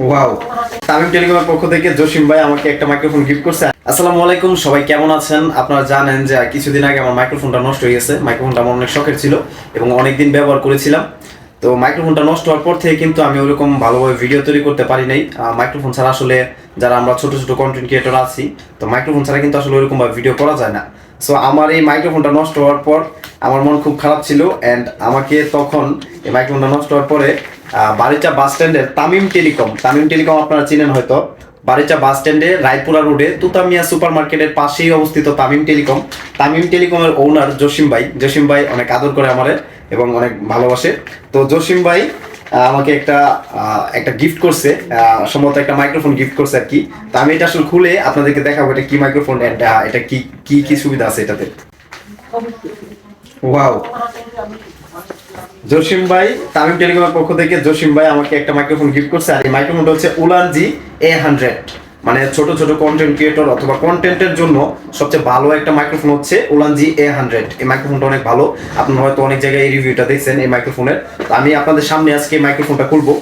Wow Tamim টেলিকমের পক্ষ থেকে জসিম ভাই আমাকে একটা মাইক্রোফোন গিফট করছে। আসসালামু আলাইকুম, সবাই কেমন আছেন? আপনারা জানেন যে কিছুদিন আগে আমার মাইক্রোফোনটা নষ্ট হয়ে গেছে। মাইক্রোফোনটা আমার অনেক শখের ছিল এবং অনেকদিন ব্যবহার করেছিলাম। তো মাইক্রোফোনটা নষ্ট হওয়ার পর থেকে কিন্তু আমি ওরকম ভালোভাবে ভিডিও তৈরি করতে পারি নাই। মাইক্রোফোন ছাড়া আসলে যারা আমরা ছোট ছোট কন্টেন্ট ক্রিয়েটর আছি, তো মাইক্রোফোন ছাড়া কিন্তু আসলে ওরকম ভাবে ভিডিও করা যায় না। সো আমার এই মাইক্রোফোনটা নষ্ট হওয়ার পর আমার মন খুব খারাপ ছিল অ্যান্ড আমাকে তখন এই মাইক্রোফোনটা নষ্ট হওয়ার পরে বারিচা বাস স্ট্যান্ডের তামিম টেলিকম। তামিম টেলিকম আপনারা চিনেন হয়তো। বারিচা বাস স্ট্যান্ডে রায়পুরা রোডে তুতামিয়া সুপার মার্কেটের পাশেই অবস্থিত তামিম টেলিকম। তামিম টেলিকমের ওনার জসিম ভাই। জসিম ভাই অনেক আদর করে আমারে এবং অনেক ভালোবাসে। তো জসিম ভাই আমাকে একটা আহ, একটা গিফট করছে। আহ, সম্ভবত একটা মাইক্রোফোন গিফট করছে আর কি। তো আমি এটা আসলে খুলে আপনাদেরকে দেখাবো এটা কি মাইক্রোফোন এটা কি কি কি সুবিধা আছে এটাতে। ওয়াও জসিম ভাই, তামিম টেলিকমের পক্ষ থেকে জসিম ভাই আমাকে একটা মাইক্রোফোন গিফট করছে, আর এই মাইক্রোফোনটা হচ্ছে উলান জি এ হান্ড্রেড মানে ছোট ছোট কন্টেন্ট ক্রিয়েটর অথবা কন্টেন্টের জন্য সবচেয়ে ভালো একটা মাইক্রোফোন হচ্ছে ওলানজি এ হান্ড্রেড এই মাইক্রোফোনটা অনেক ভালো। আপনারা হয়তো অনেক জায়গায় এই রিভিউটা দেখছেন এই মাইক্রোফোনের আমি আপনাদের সামনে আজকে মাইক্রোফোনটা খুলবো।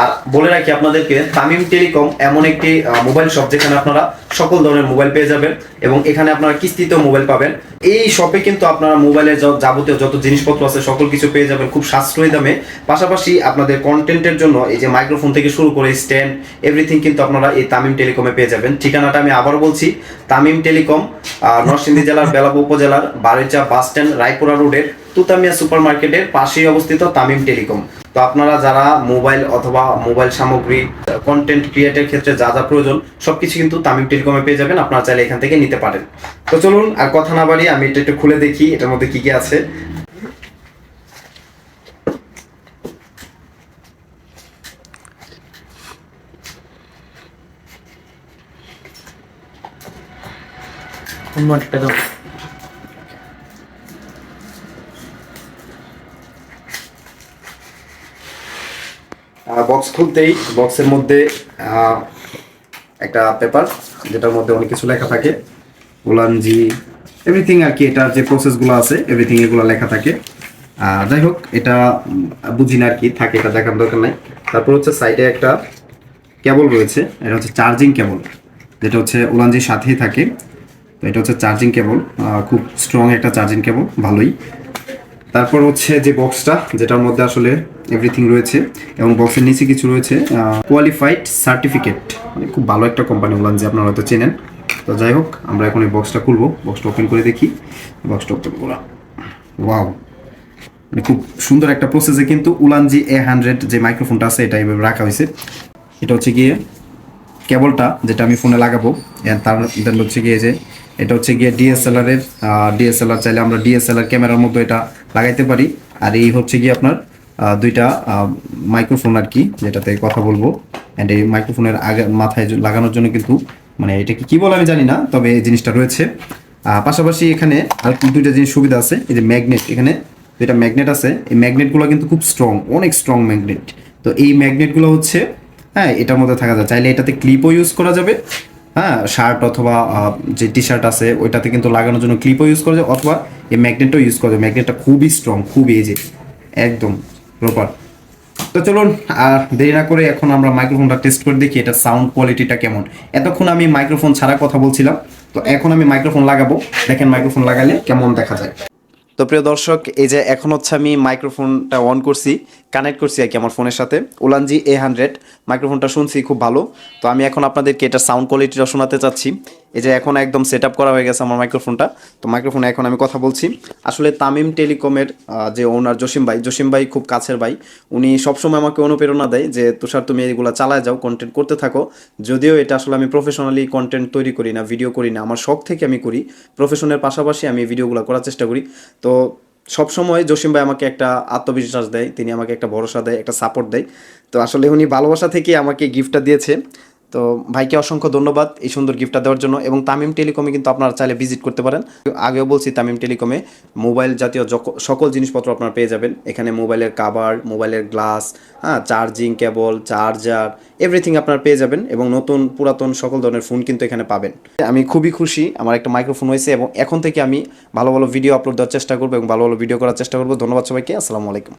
আর বলে রাখি আপনাদেরকে, তামিম টেলিকম এমন একটি মোবাইল শপ যেখানে আপনারা সকল ধরনের মোবাইল পেয়ে যাবেন এবং এখানে আপনারা কিস্তিতেও মোবাইল পাবেন। এই শপে কিন্তু আপনারা মোবাইলের যাবতীয় যত জিনিসপত্র আছে সকল কিছু পেয়ে যাবেন খুব সাশ্রয়ী দামে। পাশাপাশি আপনাদের কন্টেন্টের জন্য এই যে মাইক্রোফোন থেকে শুরু করে স্ট্যান্ড এভরিথিং কিন্তু আপনারা এই তামিম টেলিকমে পেয়ে যাবেন। ঠিকানাটা আমি আবার বলছি, তামিম টেলিকম নরসিংদী জেলার বেলাবো উপজেলার বারিচা বাস স্ট্যান্ড, রায়পুরা রোডের তুতামিয়া সুপার মার্কেটের পাশেই অবস্থিত তামিম টেলিকম। তো আপনারা যারা মোবাইল অথবা মোবাইল সামগ্রী কন্টেন্ট ক্রিয়েটের ক্ষেত্রে যা যা প্রয়োজন, সবকিছু কিন্তু তামিম টেলিকমে পেয়ে যাবেন, আপনারা চাইলে এখান থেকে নিতে পারেন। তো চলুন, আর কথা না বাড়িয়ে আমি এটা একটু খুলে দেখি, এটার মধ্যে কি কি আছে। একটা দাও? বক্স খুলতেই বক্সের মধ্যে একটা পেপার যেটার মধ্যে অনেক কিছু লেখা থাকে। উলানজি এভরিথিং আর কি, এটার যে প্রসেসগুলো আছে এভরিথিং এগুলো লেখা থাকে। যাই হোক, এটা বুঝি না আর কি, থাকে, এটা দেখার দরকার নাই। তারপর হচ্ছে সাইডে একটা কেবল রয়েছে, এটা হচ্ছে চার্জিং কেবল যেটা হচ্ছে উলানজির সাথেই থাকে। তো এটা হচ্ছে চার্জিং কেবল খুব স্ট্রং একটা চার্জিং কেবল ভালোই। তারপর হচ্ছে যে বক্সটা যেটার মধ্যে আসলে এভরিথিং রয়েছে এবং বক্সের নিচে কিছু রয়েছে কোয়ালিফাইড সার্টিফিকেট মানে খুব ভালো একটা কোম্পানি বললাম যে আপনারা হয়তো চেনেন। তো যাই হোক, আমরা এখন এই বক্সটা খুলবো। বক্সটা ওপেন করে দেখি। বক্সটা ওপেন করা ওয়াও মানে খুব সুন্দর একটা প্রসেসে কিন্তু উলানজি এ হান্ড্রেড যে মাইক্রোফোনটা আছে, এটা এইভাবে রাখা হয়েছে। এটা হচ্ছে গিয়ে কেবলটা যেটা আমি ফোনে লাগাবো। তার হচ্ছে গিয়ে যে এটা হচ্ছে গিয়ে ডিএসএলআর এর ডিএসএলআর চাইলে আমরা ডিএসএলআর ক্যামেরার মধ্যে এটা লাগাইতে পারি। আর এই হচ্ছে গিয়ে আপনার দুইটা মাইক্রোফোন আর কি, যেটাতে কথা বলব। অ্যান্ড এই মাইক্রোফোনের আগে মাথায় লাগানোর জন্য কিন্তু মানে এটা কি বলে আমি জানি না, তবে এই জিনিসটা রয়েছে। পাশাপাশি এখানে আর দুইটা জিনিস সুবিধা আছে, এই যে ম্যাগনেট এখানে দুইটা ম্যাগনেট আছে। এই ম্যাগনেটগুলো কিন্তু খুব স্ট্রং অনেক স্ট্রং ম্যাগনেট তো এই ম্যাগনেটগুলো হচ্ছে হ্যাঁ এটার মধ্যে থাকা যায়। চাইলে এটাতে ক্লিপও ইউজ করা যাবে। হ্যাঁ শার্ট অথবা যে টি শার্ট আছে, ওইটাতে কিন্তু লাগানোর জন্য ক্লিপও ইউজ করা যায় অথবা এই ম্যাগনেটও ইউজ করা যায়। ম্যাগনেটটা খুবই স্ট্রং খুবই যে একদম প্রপার তো চলুন, আর দেরি না করে এখন আমরা মাইক্রোফোনটা টেস্ট করে দেখি এটা সাউন্ড কোয়ালিটিটা কেমন। এতক্ষণ আমি মাইক্রোফোন ছাড়া কথা বলছিলাম, তো এখন আমি মাইক্রোফোন লাগাবো। দেখেন মাইক্রোফোন লাগালে কেমন দেখা যায়। তো প্রিয় দর্শক, এই যে এখন হচ্ছে আমি মাইক্রোফোনটা অন করছি। কানেক্ট করছি আর কি আমার ফোনের সাথে। উলানজি এ হান্ড্রেড মাইক্রোফোনটা শুনছি, খুব ভালো। তো আমি এখন আপনাদেরকে এটা সাউন্ড কোয়ালিটিটা শোনাতে চাচ্ছি। এই যে এখন একদম সেট করা হয়ে গেছে আমার মাইক্রোফোনটা তো মাইক্রোফোনে এখন আমি কথা বলছি। আসলে তামিম টেলিকমের যে ওনার জসিম ভাই জসিম ভাই খুব কাছের ভাই। উনি সবসময় আমাকে অনুপ্রেরণা দেয় যে, তুষার তুমি এগুলো চালায় যাও কন্টেন্ট করতে থাকো। যদিও এটা আসলে আমি প্রফেশনালি কন্টেন্ট তৈরি করি না ভিডিও করি না। আমার শখ থেকে আমি করি। প্রফেশনের পাশাপাশি আমি ভিডিওগুলো করার চেষ্টা করি। তো সবসময় জসিম ভাই আমাকে একটা আত্মবিশ্বাস দেয়, তিনি আমাকে একটা ভরসা দেয়, একটা সাপোর্ট দেয়। তো আসলে উনি ভালোবাসা থেকে আমাকে গিফটটা দিয়েছে। তো ভাইকে অসংখ্য ধন্যবাদ এই সুন্দর গিফটটা দেওয়ার জন্য। এবং তামিম টেলিকমে কিন্তু আপনারা চাইলে ভিজিট করতে পারেন। আগেও বলছি তামিম টেলিকমে মোবাইল জাতীয় সকল জিনিসপত্র আপনারা পেয়ে যাবেন। এখানে মোবাইলের কাভার মোবাইলের গ্লাস হ্যাঁ চার্জিং কেবল চার্জার এভরিথিং আপনারা পেয়ে যাবেন এবং নতুন পুরাতন সকল ধরনের ফোন কিন্তু এখানে পাবেন। আমি খুবই খুশি, আমার একটা মাইক্রোফোন হয়েছে এবং এখন থেকে আমি ভালো ভালো ভিডিও আপলোড দেওয়ার চেষ্টা করব এবং ভালো ভালো ভিডিও করার চেষ্টা করব। ধন্যবাদ সবাইকে, আসসালামু আলাইকুম।